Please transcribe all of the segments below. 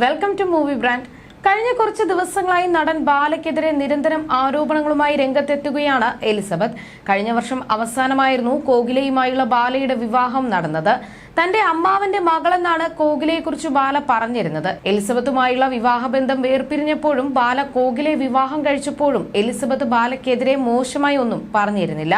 Welcome to movie brand കഴിഞ്ഞ കുറച്ച് ദിവസങ്ങളായി നടൻ ബാലയ്ക്കെതിരെ നിരന്തരം ആരോപണങ്ങളുമായി രംഗത്തെത്തുകയാണ് എലിസബത്ത്. കഴിഞ്ഞ വർഷം അവസാനമായിരുന്നു കോകിലയുമായുള്ള ബാലയുടെ വിവാഹം നടന്നത്. തന്റെ അമ്മാവന്റെ മകളെന്നാണ് കോകിലയെക്കുറിച്ച് ബാല പറഞ്ഞിരുന്നത്. എലിസബത്തുമായുള്ള വിവാഹബന്ധം വേർപിരിഞ്ഞപ്പോഴും ബാല കോകിലെ വിവാഹം കഴിച്ചപ്പോഴും എലിസബത്ത് ബാലയ്ക്കെതിരെ മോശമായി ഒന്നും പറഞ്ഞിരുന്നില്ല.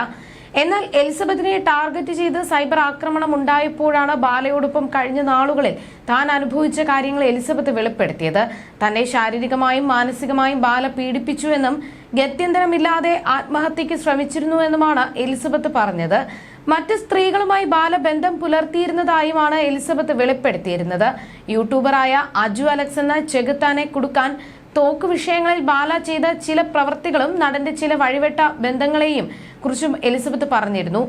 എന്നാൽ എലിസബത്തിനെ ടാർഗറ്റ് ചെയ്ത് സൈബർ ആക്രമണം ഉണ്ടായപ്പോഴാണ് ബാലയോടൊപ്പം കഴിഞ്ഞ നാളുകളിൽ താൻ അനുഭവിച്ച കാര്യങ്ങൾ എലിസബത്ത് വെളിപ്പെടുത്തിയത്. തന്നെ ശാരീരികമായും മാനസികമായും ബാല പീഡിപ്പിച്ചുവെന്നും ഗത്യന്തരമില്ലാതെ ആത്മഹത്യക്ക് ശ്രമിച്ചിരുന്നുവെന്നുമാണ് എലിസബത്ത് പറഞ്ഞത്. മറ്റ് സ്ത്രീകളുമായി ബാലബന്ധം പുലർത്തിയിരുന്നതായുമാണ് എലിസബത്ത് വെളിപ്പെടുത്തിയിരുന്നത്. യൂട്യൂബറായ അജു അലക്സ് എന്ന ചെകുത്താനെ കുടുക്കാൻ തോക്ക് വിഷയങ്ങളിൽ ബാല ചെയ്ത ചില പ്രവർത്തികളും നടന്റെ ചില വഴിവെട്ട ബന്ധങ്ങളെയും കുറിച്ചും എലിസബത്ത് പറഞ്ഞിരുന്നു.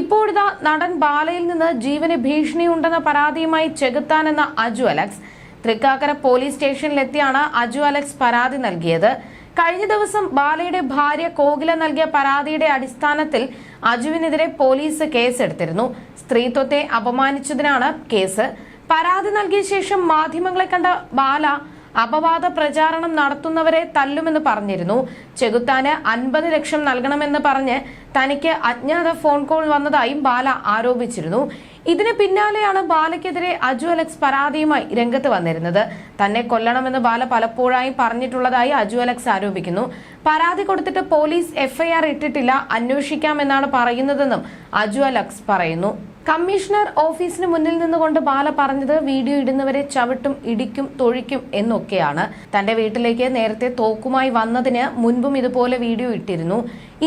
ഇപ്പോഴിതാ നടൻ ബാലയിൽ നിന്ന് ജീവന് ഭീഷണിയുണ്ടെന്ന പരാതിയുമായി ചെകുത്താൻ എന്ന അജു അലക്സ്. തൃക്കാക്കര പോലീസ് സ്റ്റേഷനിലെത്തിയാണ് അജു അലക്സ് പരാതി നൽകിയത്. കഴിഞ്ഞ ദിവസം ബാലയുടെ ഭാര്യ കോകില നൽകിയ പരാതിയുടെ അടിസ്ഥാനത്തിൽ അജുവിനെതിരെ പോലീസ് കേസെടുത്തിരുന്നു. സ്ത്രീത്വത്തെ അപമാനിച്ചതിനാണ് കേസ്. പരാതി നൽകിയ ശേഷം മാധ്യമങ്ങളെ കണ്ട ബാല അപവാദ പ്രചാരണം നടത്തുന്നവരെ തല്ലുമെന്ന് പറഞ്ഞിരുന്നു. ചെകുത്താന് അൻപത് ലക്ഷം നൽകണമെന്ന് പറഞ്ഞ് തനിക്ക് അജ്ഞാത ഫോൺ കോൾ വന്നതായും ബാല ആരോപിച്ചിരുന്നു. ഇതിന് പിന്നാലെയാണ് ബാലയ്ക്കെതിരെ അജു അലക്സ് പരാതിയുമായി രംഗത്ത് വന്നിരുന്നത്. തന്നെ കൊല്ലണമെന്ന് ബാല പലപ്പോഴായി പറഞ്ഞിട്ടുള്ളതായി അജു അലക്സ് ആരോപിക്കുന്നു. പരാതി കൊടുത്തിട്ട് പോലീസ് എഫ്ഐആർ ഇട്ടിട്ടില്ല അന്വേഷിക്കാമെന്നാണ് പറയുന്നതെന്നും അജു അലക്സ് പറയുന്നു. കമ്മീഷണർ ഓഫീസിന് മുന്നിൽ നിന്നുകൊണ്ട് ബാല പറഞ്ഞത് വീഡിയോ ഇടുന്നവരെ ചവിട്ടും ഇടിക്കും തൊഴിക്കും എന്നൊക്കെയാണ്. തന്റെ വീട്ടിലേക്ക് നേരത്തെ തോക്കുമായി വന്നതിന് മുൻപും ഇതുപോലെ വീഡിയോ ഇട്ടിരുന്നു.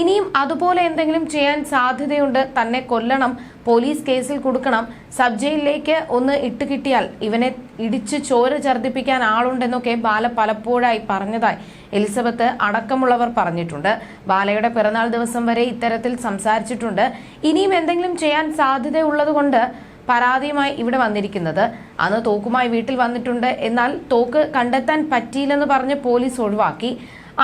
ഇനിയും അതുപോലെ എന്തെങ്കിലും ചെയ്യാൻ സാധ്യതയുണ്ട് തന്നെ കൊല്ലണം പോലീസ് കേസിൽ കൊടുക്കണം സബ് ജയിലിലേക്ക് ഒന്ന് ഇട്ട് കിട്ടിയാൽ ഇവനെ ഇടിച്ച് ചോര ഛർദ്ദിപ്പിക്കാൻ ആളുണ്ടെന്നൊക്കെ ബാല പലപ്പോഴായി പറഞ്ഞതായി. എലിസബത്ത് അടക്കമുള്ളവർ പറഞ്ഞിട്ടുണ്ട്. ബാലയുടെ പിറന്നാൾ ദിവസം വരെ ഇത്തരത്തിൽ സംസാരിച്ചിട്ടുണ്ട്. ഇനിയും എന്തെങ്കിലും ചെയ്യാൻ സാധ്യതയുള്ളതുകൊണ്ട് പരാതിയുമായി ഇവിടെ വന്നിരിക്കുന്നത്. അന്ന് തോക്കുമായി വീട്ടിൽ വന്നിട്ടുണ്ട്. എന്നാൽ തോക്ക് കണ്ടെത്താൻ പറ്റിയില്ലെന്ന് പറഞ്ഞ് പോലീസ് ഒഴിവാക്കി.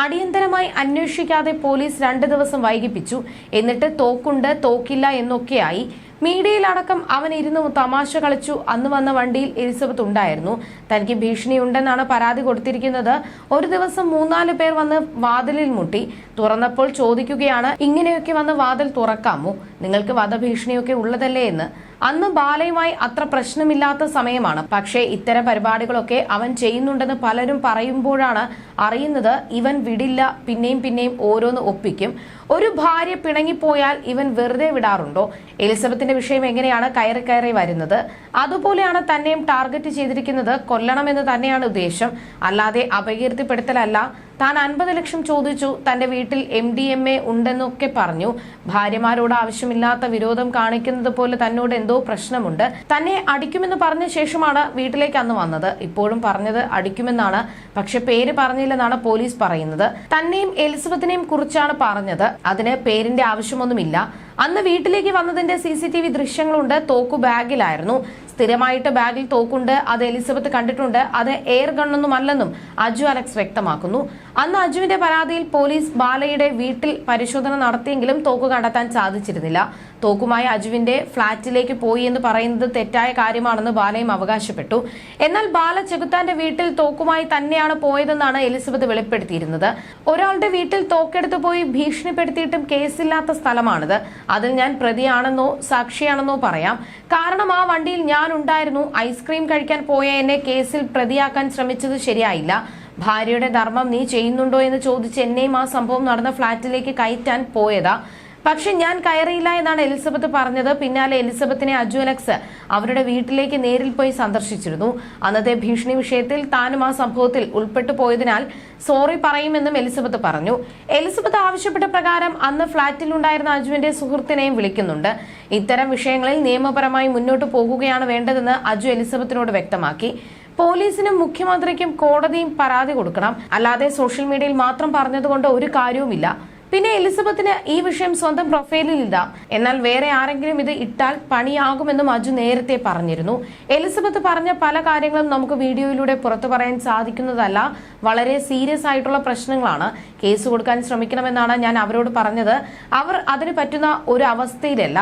അടിയന്തരമായി അന്വേഷിക്കാതെ പോലീസ് രണ്ട് ദിവസം വൈകിപ്പിച്ചു. എന്നിട്ട് തോക്കുണ്ട് തോക്കില്ല എന്നൊക്കെയായി. മീഡിയയിലടക്കം അവൻ ഇരുന്ന് തമാശ കളിച്ചു. അന്ന് വന്ന വണ്ടിയിൽ എലിസബത്ത് ഉണ്ടായിരുന്നു. തനിക്ക് ഭീഷണിയുണ്ടെന്നാണ് പരാതി കൊടുത്തിരിക്കുന്നത്. ഒരു ദിവസം മൂന്നാൽ പേർ വന്ന് വാതിലിൽ മുട്ടി. തുറന്നപ്പോൾ ചോദിക്കുകയാണ് ഇങ്ങനെയൊക്കെ വന്ന് വാതിൽ തുറക്കാമോ? നിങ്ങൾക്ക് വധഭീഷണിയൊക്കെ ഉള്ളതല്ലേ എന്ന്? അന്ന് ബാലയുമായി അത്ര പ്രശ്നമില്ലാത്ത സമയമാണ്. പക്ഷേ ഇത്തരം പരിപാടികളൊക്കെ അവൻ ചെയ്യുന്നുണ്ടെന്ന് പലരും പറയുമ്പോഴാണ് അറിയുന്നത് ഇവൻ വിടില്ല പിന്നെയും പിന്നെയും ഓരോന്ന് ഒപ്പിക്കും. ഒരു ഭാര്യ പിണങ്ങിപ്പോയാൽ ഇവൻ വെറുതെ വിടാറുണ്ടോ? എലിസബത്തിന്റെ വിഷയം എങ്ങനെയാണ് കയറി കയറി വരുന്നത്? അതുപോലെയാണ് തന്നെയും ടാർഗറ്റ് ചെയ്തിരിക്കുന്നത് കൊല്ലണമെന്ന് തന്നെയാണ് ഉദ്ദേശം. അല്ലാതെ അപകീർത്തിപ്പെടുത്തലല്ല. താൻ അൻപത് ലക്ഷം ചോദിച്ചു. തന്റെ വീട്ടിൽ എം ഡി എം എ ഉണ്ടെന്നൊക്കെ പറഞ്ഞു. ഭാര്യമാരോട് ആവശ്യമില്ലാത്ത വിരോധം കാണിക്കുന്നത് പോലെ തന്നോട് എന്തോ പ്രശ്നമുണ്ട്. തന്നെ അടിക്കുമെന്ന് പറഞ്ഞ ശേഷമാണ് വീട്ടിലേക്ക് അന്ന് വന്നത്. ഇപ്പോഴും പറഞ്ഞത് അടിക്കുമെന്നാണ്. പക്ഷെ പേര് പറഞ്ഞില്ലെന്നാണ് പോലീസ് പറയുന്നത്. തന്നെയും എലിസബത്തിനെയും കുറിച്ചാണ് പറഞ്ഞത്. അതിന് പേരിന്റെ ആവശ്യമൊന്നുമില്ല. അന്ന് വീട്ടിലേക്ക് വന്നതിന്റെ സി സി ടി വി ദൃശ്യങ്ങളുണ്ട്. തോക്കു ബാഗിലായിരുന്നു. സ്ഥിരമായിട്ട് ബാഗിൽ തോക്കുണ്ട്. അത് എലിസബത്ത് കണ്ടിട്ടുണ്ട്. അത് എയർ ഗണ്ണൊന്നുമല്ലെന്നും അജു അലക്സ് വ്യക്തമാക്കുന്നു. അന്ന് അജുവിന്റെ പരാതിയിൽ പോലീസ് ബാലയുടെ വീട്ടിൽ പരിശോധന നടത്തിയെങ്കിലും തോക്ക് കണ്ടെത്താൻ സാധിച്ചിരുന്നില്ല. തോക്കുമായി അജുവിന്റെ ഫ്ളാറ്റിലേക്ക് പോയി എന്ന് പറയുന്നത് തെറ്റായ കാര്യമാണെന്ന് ബാലയും അവകാശപ്പെട്ടു. എന്നാൽ ബാല ചെകുത്താന്റെ വീട്ടിൽ തോക്കുമായി തന്നെയാണ് പോയതെന്നാണ് എലിസബത്ത് വെളിപ്പെടുത്തിയിരുന്നത്. ഒരാളുടെ വീട്ടിൽ തോക്കെടുത്ത് പോയി ഭീഷണിപ്പെടുത്തിയിട്ടും കേസില്ലാത്ത സ്ഥലമാണിത്. അതിൽ ഞാൻ പ്രതിയാണെന്നോ സാക്ഷിയാണെന്നോ പറയാം. കാരണം ആ വണ്ടിയിൽ ഞാൻ ഉണ്ടായിരുന്നു. ഐസ്ക്രീം കഴിക്കാൻ പോയ എന്നെ കേസിൽ പ്രതിയാക്കാൻ ശ്രമിച്ചത് ശരിയായില്ല. ഭാര്യയുടെ ധർമ്മം നീ ചെയ്യുന്നുണ്ടോ എന്ന് ചോദിച്ച് എന്നെയും ആ സംഭവം നടന്ന ഫ്ളാറ്റിലേക്ക് കയറ്റാൻ പോയതാ. പക്ഷെ ഞാൻ കയറിയില്ല എന്നാണ് എലിസബത്ത് പറഞ്ഞത്. പിന്നാലെ എലിസബത്തിനെ അജു അലക്സ് അവരുടെ വീട്ടിലേക്ക് നേരിൽ പോയി സന്ദർശിച്ചിരുന്നു. അന്നത്തെ ഭീഷണി വിഷയത്തിൽ താനും ആ സംഭവത്തിൽ ഉൾപ്പെട്ടു പോയതിനാൽ സോറി പറയുമെന്നും എലിസബത്ത് പറഞ്ഞു. എലിസബത്ത് ആവശ്യപ്പെട്ട പ്രകാരം അന്ന് ഫ്ളാറ്റിലുണ്ടായിരുന്ന അജുവിന്റെ സുഹൃത്തിനെയും വിളിക്കുന്നുണ്ട്. ഇത്തരം വിഷയങ്ങളിൽ നിയമപരമായി മുന്നോട്ട് പോകുകയാണ് വേണ്ടതെന്ന് അജു എലിസബത്തിനോട് വ്യക്തമാക്കി. പോലീസിനും മുഖ്യമന്ത്രിക്കും കോടതിയും പരാതി കൊടുക്കണം. അല്ലാതെ സോഷ്യൽ മീഡിയയിൽ മാത്രം പറഞ്ഞതുകൊണ്ട് ഒരു കാര്യവുമില്ല. പിന്നെ എലിസബത്തിന് ഈ വിഷയം സ്വന്തം പ്രൊഫൈലിൽ ഇടാം. എന്നാൽ വേറെ ആരെങ്കിലും ഇത് ഇട്ടാൽ പണിയാകുമെന്നും അജു നേരത്തെ പറഞ്ഞിരുന്നു. എലിസബത്ത് പറഞ്ഞ പല കാര്യങ്ങളും നമുക്ക് വീഡിയോയിലൂടെ പുറത്തു പറയാൻ സാധിക്കുന്നതല്ല. വളരെ സീരിയസ് ആയിട്ടുള്ള പ്രശ്നങ്ങളാണ്. കേസ് കൊടുക്കാൻ ശ്രമിക്കണമെന്നാണ് ഞാൻ അവരോട് പറഞ്ഞത്. അവർ അതിന് പറ്റുന്ന ഒരു അവസ്ഥയിലല്ല.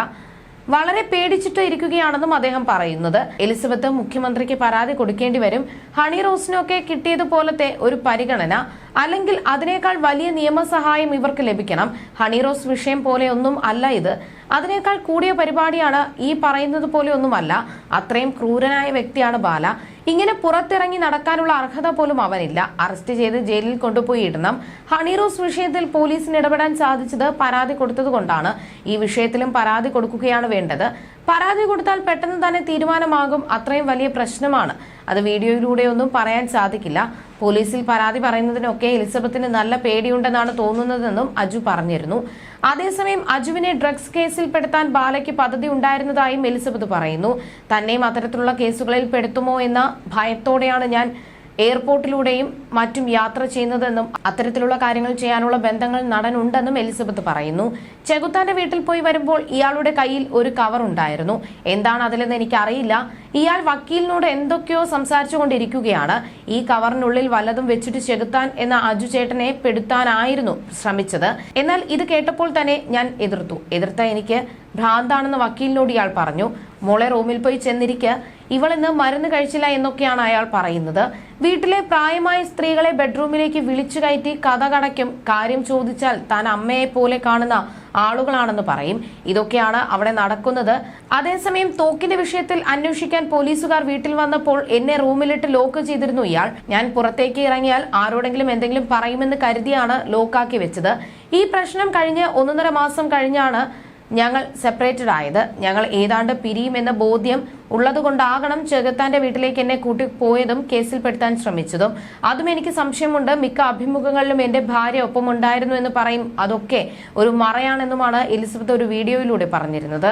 വളരെ പേടിച്ചിട്ട് ഇരിക്കുകയാണെന്നും അദ്ദേഹം പറയുന്നത്. എലിസബത്ത് മുഖ്യമന്ത്രിക്ക് പരാതി കൊടുക്കേണ്ടി വരും. ഹണി റോസിനൊക്കെ കിട്ടിയതുപോലത്തെ ഒരു പരിഗണന അല്ലെങ്കിൽ അതിനേക്കാൾ വലിയ നിയമസഹായം ഇവർക്ക് ലഭിക്കണം. ഹണിറോസ് വിഷയം പോലെയൊന്നും അല്ല ഇത്. അതിനേക്കാൾ കൂടിയ പരിപാടിയാണ് ഈ പറയുന്നത് പോലെ ഒന്നുമല്ല അത്രയും ക്രൂരനായ വ്യക്തിയാണ് ബാല. ഇങ്ങനെ പുറത്തിറങ്ങി നടക്കാനുള്ള അർഹത പോലും അവനില്ല. അറസ്റ്റ് ചെയ്ത് ജയിലിൽ കൊണ്ടുപോയി ഇടണം. ഹണിറോസ് വിഷയത്തിൽ പോലീസിന് ഇടപെടാൻ സാധിച്ചത് പരാതി കൊടുത്തതുകൊണ്ടാണ്. ഈ വിഷയത്തിലും പരാതി കൊടുക്കുകയാണ് വേണ്ടത്. പരാതി കൊടുത്താൽ പെട്ടെന്ന് തന്നെ തീരുമാനമാകും. അത്രയും വലിയ പ്രശ്നമാണ്. അത് വീഡിയോയിലൂടെ ഒന്നും പറയാൻ സാധിക്കില്ല. പോലീസിൽ പരാതി പറയുന്നതിനൊക്കെ എലിസബത്തിന് നല്ല പേടിയുണ്ടെന്നാണ് തോന്നുന്നതെന്നും അജു പറഞ്ഞിരുന്നു. അതേസമയം അജുവിനെ ഡ്രഗ്സ് കേസിൽ പെടുത്താൻ ബാലയ്ക്ക് പദ്ധതി ഉണ്ടായിരുന്നതായും എലിസബത്ത് പറയുന്നു. തന്നെയും അത്തരത്തിലുള്ള കേസുകളിൽ പെടുത്തുമോ എന്ന ഭയത്തോടെയാണ് ഞാൻ എയർപോർട്ടിലൂടെയും മറ്റും യാത്ര ചെയ്യുന്നതെന്നും അത്തരത്തിലുള്ള കാര്യങ്ങൾ ചെയ്യാനുള്ള ബന്ധങ്ങൾ നടനുണ്ടെന്നും എലിസബത്ത് പറയുന്നു. ചെകുത്താന്റെ വീട്ടിൽ പോയി വരുമ്പോൾ ഇയാളുടെ കയ്യിൽ ഒരു കവർ ഉണ്ടായിരുന്നു. എന്താണ് അതിലെന്ന് എനിക്കറിയില്ല. ഇയാൾ വക്കീലിനോട് എന്തൊക്കെയോ സംസാരിച്ചുകൊണ്ടിരിക്കുകയാണ്. ഈ കവറിനുള്ളിൽ വല്ലതും വെച്ചിട്ട് ചെകുത്താൻ എന്ന അജു ചേട്ടനെ പെടുത്താനായിരുന്നു ശ്രമിച്ചത്. എന്നാൽ ഇത് കേട്ടപ്പോൾ തന്നെ ഞാൻ എതിർത്തു. എതിർത്ത എനിക്ക് ഭ്രാന്താണെന്ന് വക്കീലിനോട് ഇയാൾ പറഞ്ഞു. മോളെ റൂമിൽ പോയി ചെന്നിരിക്കെ. ഇവളിന്ന് മരുന്ന് കഴിച്ചില്ല എന്നൊക്കെയാണ് അയാൾ പറയുന്നത്. വീട്ടിലെ പ്രായമായ സ്ത്രീകളെ ബെഡ്റൂമിലേക്ക് വിളിച്ചു കയറ്റി കഥ കടയ്ക്കും. കാര്യം ചോദിച്ചാൽ താൻ അമ്മയെ പോലെ കാണുന്ന ആളുകളാണെന്ന് പറയും. ഇതൊക്കെയാണ് അവിടെ നടക്കുന്നത്. അതേസമയം തോക്കിന്റെ വിഷയത്തിൽ അന്വേഷിക്കാൻ പോലീസുകാർ വീട്ടിൽ വന്നപ്പോൾ എന്നെ റൂമിലിട്ട് ലോക്ക് ചെയ്തിരുന്നു ഇയാൾ. ഞാൻ പുറത്തേക്ക് ഇറങ്ങിയാൽ ആരോടെങ്കിലും എന്തെങ്കിലും പറയുമെന്ന് കരുതിയാണ് ലോക്കാക്കി വെച്ചത്. ഈ പ്രശ്നം കഴിഞ്ഞ് ഒന്നൊന്നര മാസം കഴിഞ്ഞാണ് ഞങ്ങൾ സെപ്പറേറ്റഡ് ആയത്. ഞങ്ങൾ ഏതാണ്ട് പിരിയുമെന്ന ബോധ്യം ഉള്ളതുകൊണ്ടാകണം ചെകുത്താന്റെ വീട്ടിലേക്ക് എന്നെ കൂട്ടിപ്പോയതും കേസിൽപ്പെടുത്താൻ ശ്രമിച്ചതും. അതും എനിക്ക് സംശയമുണ്ട്. മിക്ക അഭിമുഖങ്ങളിലും എന്റെ ഭാര്യ ഒപ്പം ഉണ്ടായിരുന്നു എന്ന് പറയും. അതൊക്കെ ഒരു മറയാണെന്നുമാണ് എലിസബത്ത് ഒരു വീഡിയോയിലൂടെ പറഞ്ഞിരുന്നത്.